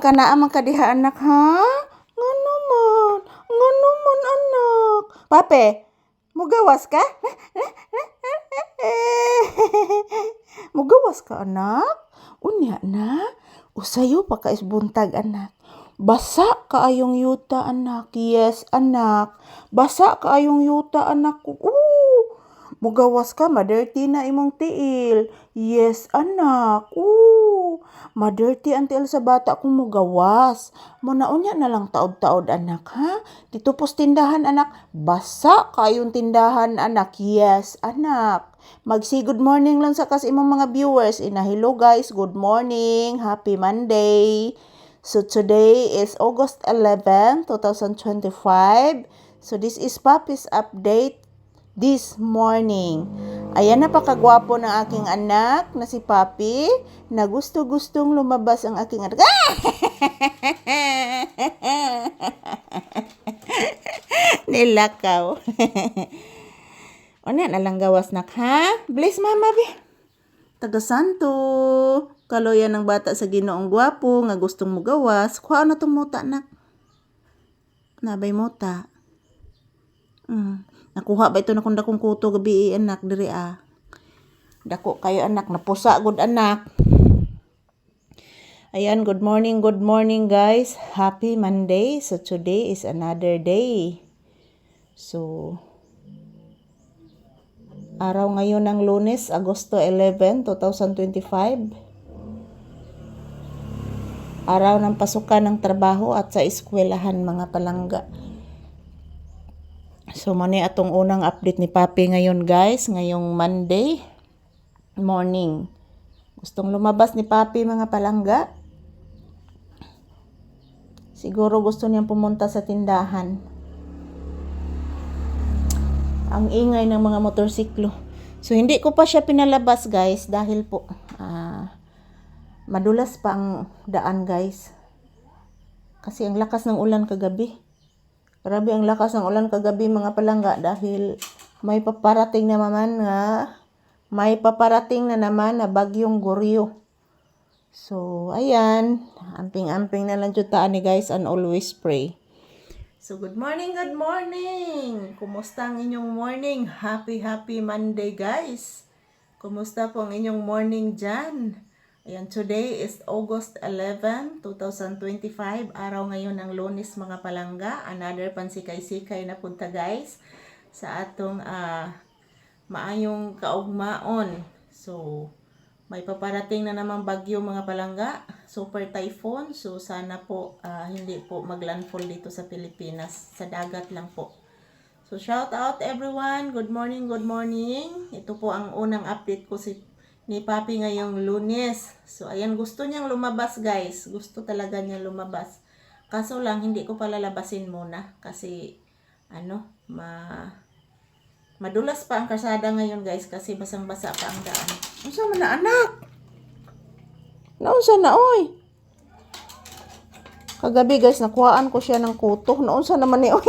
Kana man kadiha anak ha? Ngano man? Ngano man anak? Pape, mugawas ka? mugawas ka anak? Unya na? Usayo pa ka isbuntag anak. Basa kaayong yuta anak. Yes anak. Basa kaayong yuta anak ko. Mugawas ka, madirty na imong tiil. Yes, anak. Ooh. Madirty ang tiil sa bata kung mugawas. Munaunya na lang taod-taod, anak, ha? Dito pos tindahan, anak. Basa kayong tindahan, anak. Yes, anak. Magsi good morning lang sa kas imong mga viewers. Ina, hello guys. Good morning. Happy Monday. So today is August 11, 2025. So this is Papi's update this morning. Ayan na pakagwapo ng aking anak na si Papi na gusto-gustong lumabas ang aking anak. Nilakaw. o na, nalang gawas nak ha? Bless mama be. Taga Santo. Kaloyan ng bata sa ginoong gwapo nga gustong mo gawas. Kuha na tong muta nak. Nabay muta. Mm. Nakuha ba ito na kung dakong kuto gabi anak diri ah. Dako kayo anak, napusa good anak. Ayan, good morning, good morning guys. Happy Monday. So today is another day. So araw ngayon ng Lunes, Agosto 11, 2025. Araw ng pasukan ng trabaho at sa eskwelahan mga palangga. So, mani atong unang update ni Papi ngayon guys, ngayong Monday morning. Gustong lumabas ni Papi mga palangga. Siguro gusto niyang pumunta sa tindahan. Ang ingay ng mga motorsiklo. So, hindi ko pa siya pinalabas guys dahil po ah, madulas pa ang daan guys. Kasi ang lakas ng ulan kagabi. Grabe ang lakas ng ulan kagabi mga palangga dahil may paparating na naman nga may paparating na naman na bagyong Goryo. So, ayan. Amping-amping na lang jutaan ni guys and always pray. So, good morning, good morning! Kumusta ang inyong morning? Happy, happy Monday, guys! Kumusta po ang inyong morning dyan? Ayan, today is August 11, 2025. Araw ngayon ng lunes mga palangga. Another pansikay-sikay na punta guys sa atong ah, maayong kaugmaon. So, may paparating na namang bagyo mga palangga. Super typhoon. So, sana po ah, hindi po maglandfall dito sa Pilipinas. Sa dagat lang po. So, shout out everyone. Good morning, good morning. Ito po ang unang update ko si ni Papi ngayong lunes. So, ayan, gusto niyang lumabas, guys. Gusto talaga niya lumabas. Kaso lang, hindi ko palalabasin muna. Kasi, ano, ma... Madulas pa ang kasada ngayon, guys. Kasi basang-basa pa ang daan. Unsa man na, anak? Naunsa na, oy? Kagabi, guys, nakuhaan ko siya ng kuto. Naunsa naman ni, oy?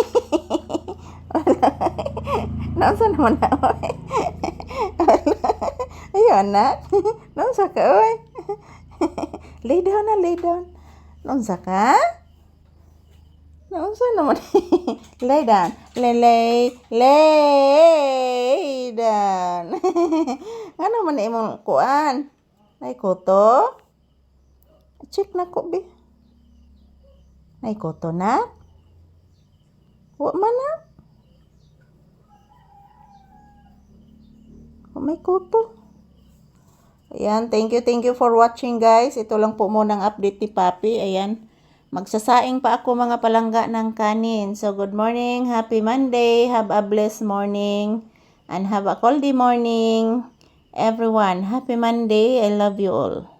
Naunsa naman na, oy? Ayun na. Naunsa ka, oy? lay down na, lay down. Naunsa ka? Naunsa naman. lay down. Lay, lay, lay down. ano man na imong kuan? Nay kuto? Check na ko, be. Nay kuto na? Wa man na? Wa may kuto. Ayan, thank you, thank you for watching guys. Ito lang po muna ang update ni Papi. Ayan, magsasaing pa ako mga palangga ng kanin. So, good morning, happy Monday, have a blessed morning, and have a cold morning. Everyone, happy Monday, I love you all.